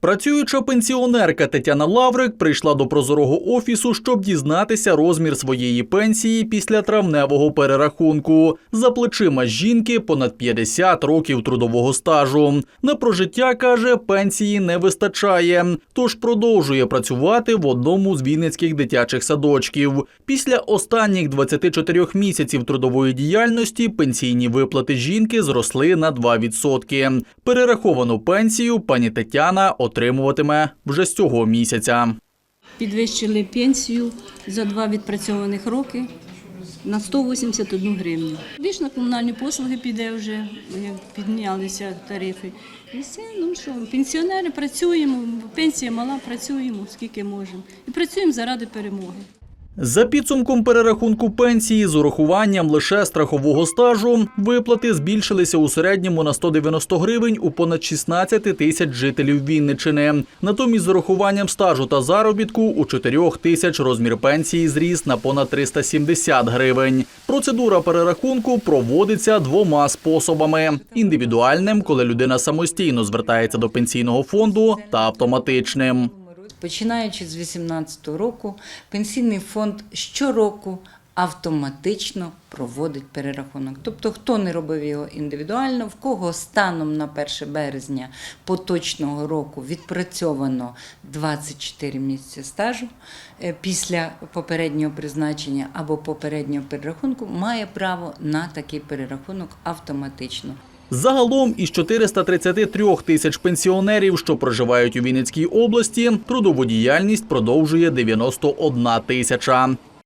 Працююча пенсіонерка Тетяна Лаврик прийшла до прозорого офісу, щоб дізнатися розмір своєї пенсії після травневого перерахунку. За плечима жінки понад 50 років трудового стажу. На прожиття каже, пенсії не вистачає, тож продовжує працювати в одному з вінницьких дитячих садочків. Після останніх 24 місяців трудової діяльності пенсійні виплати жінки зросли на 2%. Перераховану пенсію пані Тетяна отримуватиме вже з цього місяця. Підвищили пенсію за два відпрацьованих роки на 181 гривню. Більш на комунальні послуги піде вже, як піднялися тарифи. І все, ну що, пенсіонери працюємо, пенсія мала, працюємо скільки можемо. І працюємо заради перемоги. За підсумком перерахунку пенсії з урахуванням лише страхового стажу виплати збільшилися у середньому на 190 гривень у понад 16 тисяч жителів Вінничини. Натомість з урахуванням стажу та заробітку у 4 тисяч розмір пенсії зріс на понад 370 гривень. Процедура перерахунку проводиться двома способами: індивідуальним, коли людина самостійно звертається до пенсійного фонду, та автоматичним. Починаючи з 2018 року, пенсійний фонд щороку автоматично проводить перерахунок. Тобто, хто не робив його індивідуально, в кого станом на 1 березня поточного року відпрацьовано 24 місяці стажу е, після попереднього призначення або попереднього перерахунку, має право на такий перерахунок автоматично. Загалом із 433 тисяч пенсіонерів, що проживають у Вінницькій області, трудову діяльність продовжує 91 тисяча.